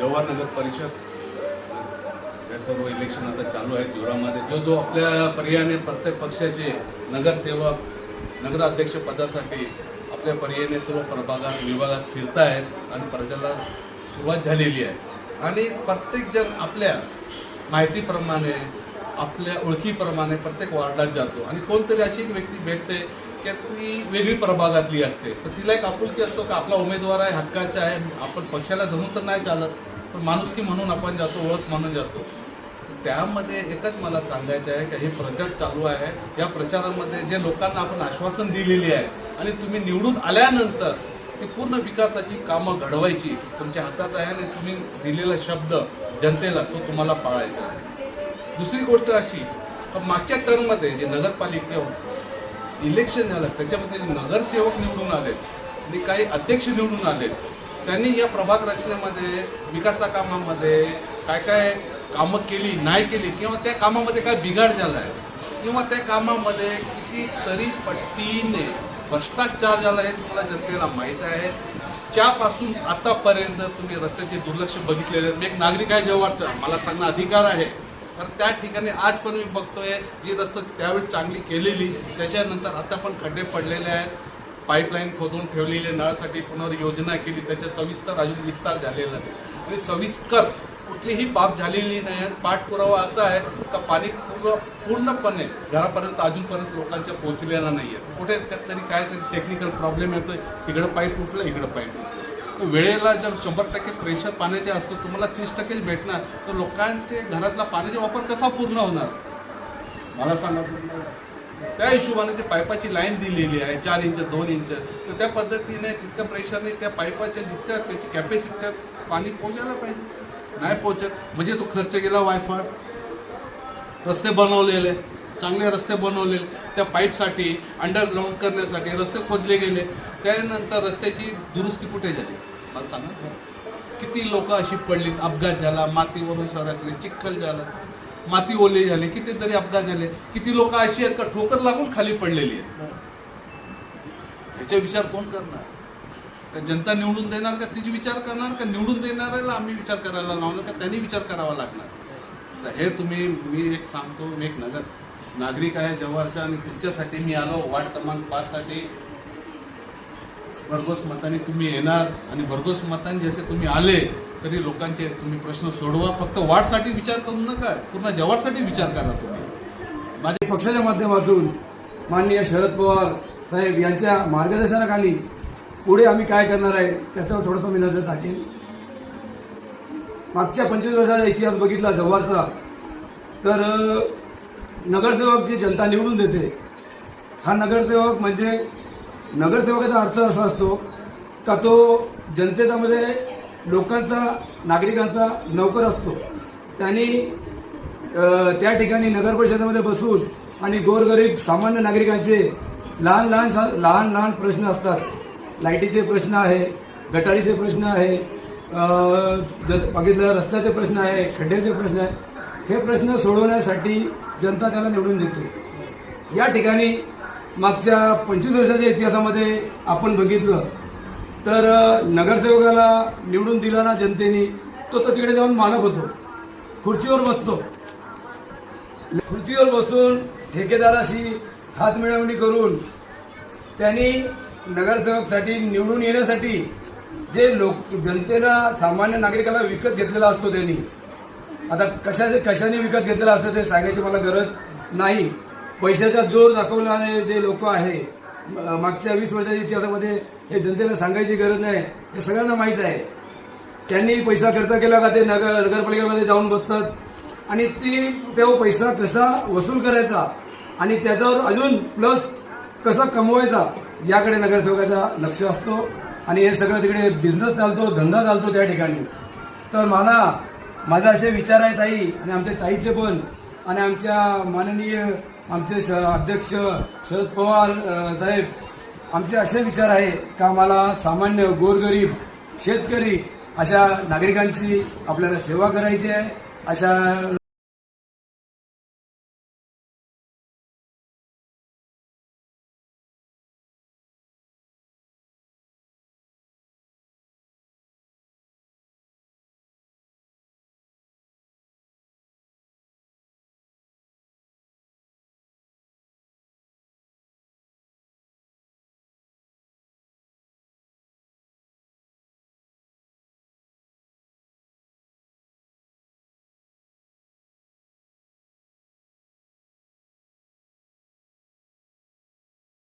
जवाहर नगर परिषद या सर्व इलेक्शन आता चालू आहे जोरामध्ये. जो जो आपल्या पर्यायाने प्रत्येक पक्षाचे नगरसेवक नगराध्यक्ष पदासाठी आपल्या पर्यायाने सर्व प्रभागात विभागात फिरतायत आणि प्रजाला सुरुवात झालेली आहे. आणि प्रत्येकजण आपल्या माहितीप्रमाणे आपल्या ओळखीप्रमाणे प्रत्येक वार्डात जातो. आणि कोणतरी अशी एक व्यक्ती भेटते की ती वेगळी प्रभागातली असते. तर तिला एक आपुलकी असतो का आपला उमेदवार आहे हक्काचा आहे आपण पक्षाला धरून तर नाही चालत पण माणुसकी म्हणून आपण जातो ओळख म्हणून जातो. त्यामध्ये एकच मला सांगायचं आहे की हे प्रचार चालू आहे. या प्रचारामध्ये जे लोकांना आपण आश्वासन दिलेली आहे आणि तुम्ही निवडून आल्यानंतर ती पूर्ण विकासाची कामं घडवायची तुमच्या हातात आहे आणि तुम्ही दिलेला शब्द जनतेला तो तुम्हाला पाळायचा आहे. दुसरी गोष्ट अशी मागच्या टर्ममध्ये जे नगरपालिका इलेक्शन झालं त्याच्यामध्ये जे नगरसेवक निवडून आलेत आणि काही अध्यक्ष निवडून आलेत त्यांनी या प्रभाग रचनेमध्ये विकासा कामामध्ये काय काय कामं केली नाही केली किंवा त्या कामामध्ये काय बिघाड झाला आहे किंवा त्या कामामध्ये कितीतरी पट्टीने भ्रष्टाचार झाला हे तुम्हाला जनतेला माहीत आहे. च्यापासून आतापर्यंत तुम्ही रस्त्याचे दुर्लक्ष बघितलेले मी एक नागरिक आहे जवळचा मला सांगणं अधिकार आहे. तर त्या ठिकाणी आज पण मी बघतोय जी रस्ते त्यावेळी चांगली केलेली त्याच्यानंतर आता पण खड्डे पडलेले आहेत. पाईपलाईन खोदून ठेवलेले नळासाठी पुनर्योजना केली त्याच्या सविस्तर अजून विस्तार झालेला आहे आणि सविस्तर कुठलीही बाब झालेली नाही आहे. पाठपुरावा असा आहे का पाणी पूर्ण पूर्णपणे घरापर्यंत अजूनपर्यंत लोकांच्या पोहोचलेला नाही आहे कुठे त्यात तरी काय तरी टेक्निकल प्रॉब्लेम येतोय तिकडं पाईप तुटलं इकडं पाईप तुटलं. वेळेला जर शंभर टक्के प्रेशर पाण्याचे असतो तुम्हाला तीस टक्केच भेटणार तर लोकांचे घरातला पाण्याचा वापर कसा पूर्ण होणार? मला सांगा त्या हिशोबाने ते पाईपाची लाईन दिलेली आहे चार इंच दोन इंच. तर त्या पद्धतीने तितक्या प्रेशरने त्या पाईपाच्या जितक्या त्याची कॅपॅसिटी त्या पाणी पोहोचायला पाहिजे. नाही पोहोचत म्हणजे तो खर्च गेला वायफळ. रस्ते बनवलेले. चांगले रस्ते बनवले त्या पाईपसाठी अंडरग्राऊंड करण्यासाठी रस्ते खोदले गेले. त्यानंतर रस्त्याची दुरुस्ती कुठे झाली? मला सांगा. किती लोक अशी पडलीत? अपघात झाला मातीवरून सरकले चिखल झाला माती ओली झाले कितीतरी अपघात झाले. किती लोक अशी आहेत का ठोकर लागून खाली पडलेली आहेत? ह्याचा विचार कोण करणार? का जनता निवडून देणार का? तिची विचार करणार का? निवडून देणाऱ्याला आम्ही विचार करायला लावणार का? त्यांनी विचार करावा लागणार. तर हे तुम्ही मी एक सांगतो मी एक नगर नागरिक आहे जव्हारचा आणि तुमच्यासाठी मी आलो. वार्ड क्रमांक पाचसाठी. भरघोस मताने तुम्ही येणार आणि भरघोस मताने जसे तुम्ही आले तरी लोकांचे तुम्ही प्रश्न सोडवा. फक्त वाढसाठी विचार करू नका. पूर्ण जवळसाठी विचार करा तुम्ही. माझ्या पक्षाच्या माध्यमातून माननीय शरद पवार साहेब यांच्या मार्गदर्शनाखाली पुढे आम्ही काय करणार आहे त्याच्यावर थोडंसं मी नजर टाकेन. मागच्या पंचवीस वर्षाचा इतिहास बघितला जव्हारचा तर नगरसेवक जी जनता निवडून देते. हा नगरसेवक म्हणजे नगरसेवकाचा अर्थ असा असतो का तो जनतेच्यामध्ये लोकांचा नागरिकांचा नौकर असतो. त्यांनी त्या ठिकाणी नगर परिषदेमध्ये बसून आणि गोरगरीब सामान्य नागरिकांचे लहान लहान सा- लहान लहान प्रश्न असतात. लाईटीचे प्रश्न आहे गटारीचे प्रश्न आहे जर बघितलं रस्त्याचे प्रश्न आहे खड्ड्याचे प्रश्न आहे हे प्रश्न सोडवण्यासाठी जनता त्याला निवडून देते. या ठिकाणी मागच्या पंचवीस वर्षाच्या इतिहासामध्ये आपण बघितलं तर नगरसेवकाला निवडून दिला ना जनतेने तो तर तिकडे जाऊन मालक होतो. खुर्चीवर बसतो. खुर्चीवर बसून ठेकेदाराशी हात मिळवणी करून त्यांनी नगरसेवकसाठी निवडून येण्यासाठी जे लोक जनतेला सामान्य नागरिकाला विकत घेतलेला असतो त्यांनी आता कशाचे कशाने विकत घेतलेलं असतं ते सांगायची मला गरज नाही. पैशाचा जोर दाखवणारे जे लोक आहे मागच्या वीस वर्षाच्या इतिहासामध्ये हे जनतेला सांगायची गरज नाही हे सगळ्यांना माहीत आहे. त्यांनी पैसा खर्च केला का ते नगर नगरपालिकेमध्ये जाऊन बसतात. आणि ती तो पैसा कसा वसूल करायचा आणि त्याच्यावर अजून प्लस कसा कमवायचा याकडे नगरसेवकाचा लक्ष असतो. आणि हे सगळं तिकडे बिझनेस चालतो धंदा चालतो त्या ठिकाणी. तर मला माझा असे विचार आहे ताई आणि आमच्या ताईचे पण आणि आमच्या माननीय आमचे श अध्यक्ष शरद पवार साहेब आमचे असे विचार आहे का आम्हाला सामान्य गोरगरीब शेतकरी अशा नागरिकांची आपल्याला सेवा करायची आहे अशा